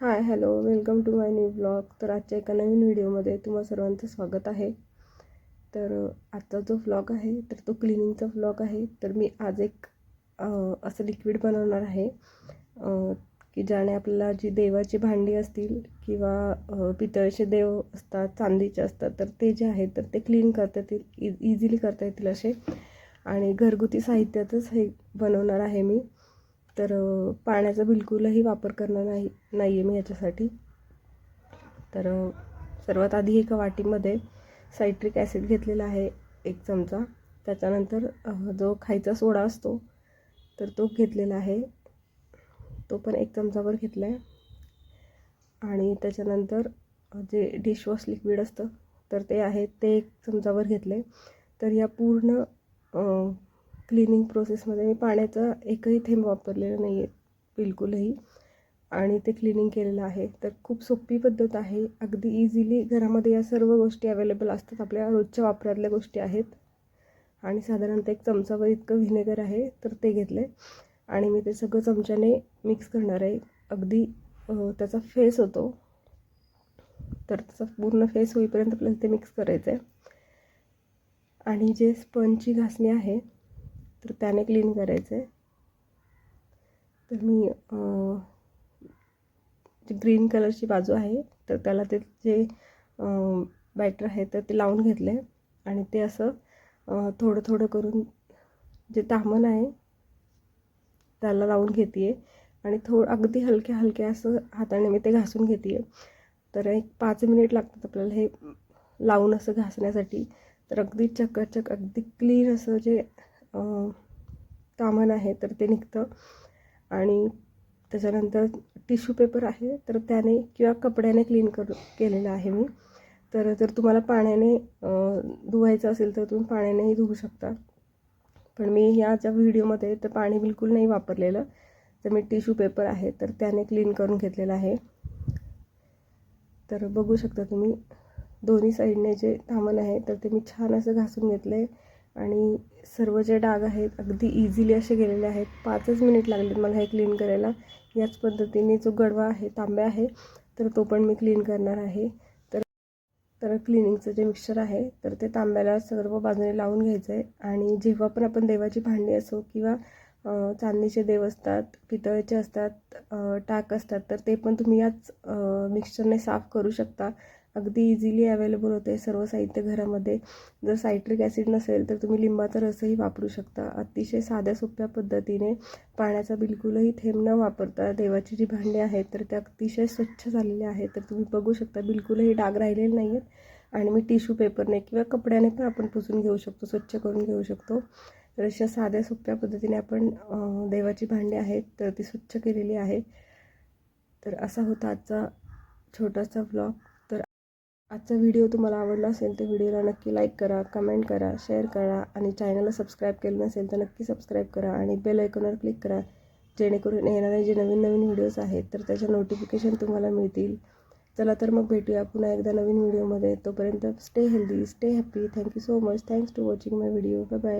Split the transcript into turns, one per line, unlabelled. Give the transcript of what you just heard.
Hi hello welcome to my new blog. तर आजच्या एका नवीन व्हिडिओमध्ये तुम्हा सर्वांचं स्वागत आहे. तर आजचा जो व्लॉग आहे तर तो क्लिनिंगचा व्लॉग आहे. तर मी आज एक असं लिक्विड बनवणार आहे की ज्याने आपल्याला जी देवाची भांडी असतील किंवा पितळचे पितळेचे देव असतात चांदीचे असतात तर ते जे आहेत तर ते क्लीन करता येतील e-, इ इझिली करता येतील असे. आणि घरगुती साहित्यातच हे बनवणार आहे मी. तर पाण्याचा बिलकुलही वापर करणार नाही नाही आहे मी याच्यासाठी. तर सर्वात आधी एका वाटीमध्ये सायट्रिक ॲसिड घेतलेला आहे एक चमचा. त्याच्यानंतर जो खायचा सोडा असतो तर तो घेतलेला आहे. तो पण एक चमचाभर घेतला आहे आणि त्याच्यानंतर जे डिशवॉश लिक्विड असतं तर ते आहे ते एक चमचाभर आहे तर या पूर्ण क्लिनिंग प्रोसेसमध्ये मी पाण्याचा एकही थेंब वापरलेला नाही आहे बिलकुलही. आणि ते क्लिनिंग केलेलं आहे. तर खूप सोपी पद्धत आहे. अगदी इझिली घरामध्ये या सर्व गोष्टी अवेलेबल असतात. आपल्या रोजच्या वापरातल्या गोष्टी आहेत. आणि साधारणतः एक चमचावर इतकं व्हिनेगर आहे तर ते घेतले आणि मी ते सगळं चमच्याने मिक्स करणार आहे. अगदी त्याचा फेस होतो. तर त्याचा पूर्ण फेस होईपर्यंत आपल्याला ते मिक्स करायचं आहे आणि जे स्पंजची घासणी आहे तर त्याने क्लीन करायचं आहे तर मी जी ग्रीन कलरची बाजू आहे तर त्याला ते जे बॅटर आहे तर ते लावून घेतलं आहे आणि ते असं थोडं थोडं करून जे तामण आहे त्याला लावून घेते आहे आणि थोडं अगदी हलक्या हलक्या असं हाताने मी ते घासून घेते आहे तर एक पाच मिनिट लागतात आपल्याला हे लावून असं घासण्यासाठी. तर अगदी चकाचक अगदी क्लीन असं जे तामण आहे तर ते निघतं. आणि त्याच्यानंतर टिश्यू पेपर आहे तर त्याने किंवा कपड्याने क्लीन करू केलेलं आहे मी. तर जर तुम्हाला पाण्याने धुवायचं असेल तर तुम्ही पाण्यानेही धुवू शकता. पण मी ह्या ज्या व्हिडिओमध्ये तर पाणी बिलकुल नाही वापरलेलं. तर मी टिश्यू पेपर आहे तर त्याने क्लीन करून घेतलेलं आहे. तर बघू शकता तुम्ही दोन्ही साईडने जे थांबण आहे तर ते मी छान असं घासून घेतलं आहे आणि सर्व जे डाग आहेत अगदी इझिली असे गेलेले आहेत. पाचच मिनिट लागले मला हे क्लीन करायला. याच पद्धतीने जो गडवा आहे तांब्या आहे तर तो पण मी क्लीन करणार आहे. तर तर क्लिनिंगचं जे मिक्सचर आहे तर ते तांब्याला सर्व बाजूने लावून घ्यायचं आहे आणि जेव्हा पण आपण देवाची भांडी असो किंवा चांदीचे देव असतात पितळेचे असतात टाक असतात तर ते पण तुम्ही याच मिक्सचरने साफ करू शकता. अगदी इझिली अवेलेबल होते सर्व साहित्य घरामध्ये. जर सायट्रिक ॲसिड नसेल तर तुम्ही लिंबाचा रसही वापरू शकता. अतिशय साध्या सोप्या पद्धतीने पाण्याचा बिलकुलही थेंब न वापरता देवाची जी भांडी आहेत तर ते अतिशय स्वच्छ झालेले आहेत. तर तुम्ही बघू शकता बिलकुलही डाग राहिलेले नाही आहेत आणि मी टिश्यू पेपरने किंवा कपड्याने पण आपण पुसून घेऊ शकतो स्वच्छ करून घेऊ शकतो. तर अशा साध्या सोप्या पद्धतीने आपण देवाची भांडी आहेत तर ती स्वच्छ केलेली आहे. तर असा होता आजचा छोटासा ब्लॉग आजचा व्हिडिओ तुम्हाला आवडला असेल तर व्हिडिओला नक्की लाईक करा कमेंट करा शेअर करा आणि चॅनलला सबस्क्राईब केलं नसेल तर नक्की सबस्क्राईब करा आणि बेल आयकॉनवर क्लिक करा. जेणेकरून येणारे जे नवीन नवीन व्हिडिओज आहेत तर त्याच्या नोटिफिकेशन तुम्हाला मिळतील. चला तर मग भेटूया पुन्हा एकदा नवीन व्हिडिओमध्ये तोपर्यंत stay healthy stay happy thank you so much thanks to watching my video bye bye